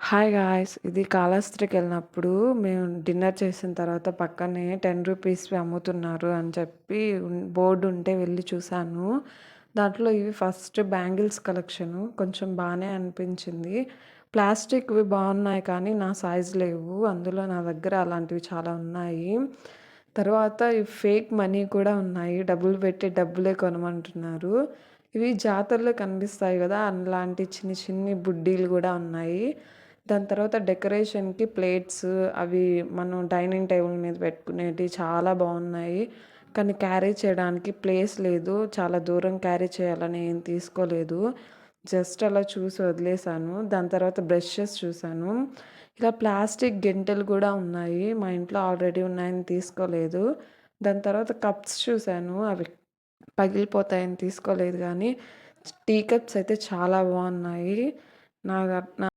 Hi guys ఇది కాళహస్త్రికి వెళ్ళినప్పుడు మేము డిన్నర్ చేసిన తర్వాత పక్కనే టెన్ రూపీస్వి అమ్ముతున్నారు అని చెప్పి బోర్డు ఉంటే వెళ్ళి చూశాను దాంట్లో ఇవి ఫస్ట్ బ్యాంగిల్స్ కలెక్షను కొంచెం బాగానే అనిపించింది. ప్లాస్టిక్వి బాగున్నాయి కానీ నా సైజ్ లేవు అందులో నా దగ్గర అలాంటివి చాలా ఉన్నాయి. తర్వాత ఈ ఫేక్ మనీ కూడా ఉన్నాయి డబ్బులు పెట్టి డబ్బులే కొనమంటున్నారు. ఇవి జాతరలో కనిపిస్తాయి కదా అలాంటి చిన్ని చిన్ని బుడ్డీలు కూడా ఉన్నాయి. దాని తర్వాత డెకరేషన్కి ప్లేట్స్ అవి మనం డైనింగ్ టేబుల్ మీద పెట్టుకునేవి చాలా బాగున్నాయి. కానీ క్యారీ చేయడానికి ప్లేస్ లేదు. చాలా దూరం క్యారీ చేయాలని ఏం తీసుకోలేదు. జస్ట్ అలా చూసి వదిలేసాను దాని తర్వాత బ్రషెస్ చూశాను. ఇలా ప్లాస్టిక్ గెంటెలు కూడా ఉన్నాయి. మా ఇంట్లో ఆల్రెడీ ఉన్నాయని తీసుకోలేదు. దాని తర్వాత కప్స్ చూశాను. అవి పగిలిపోతాయని తీసుకోలేదు కానీ టీ కప్స్ అయితే చాలా బాగున్నాయి. నా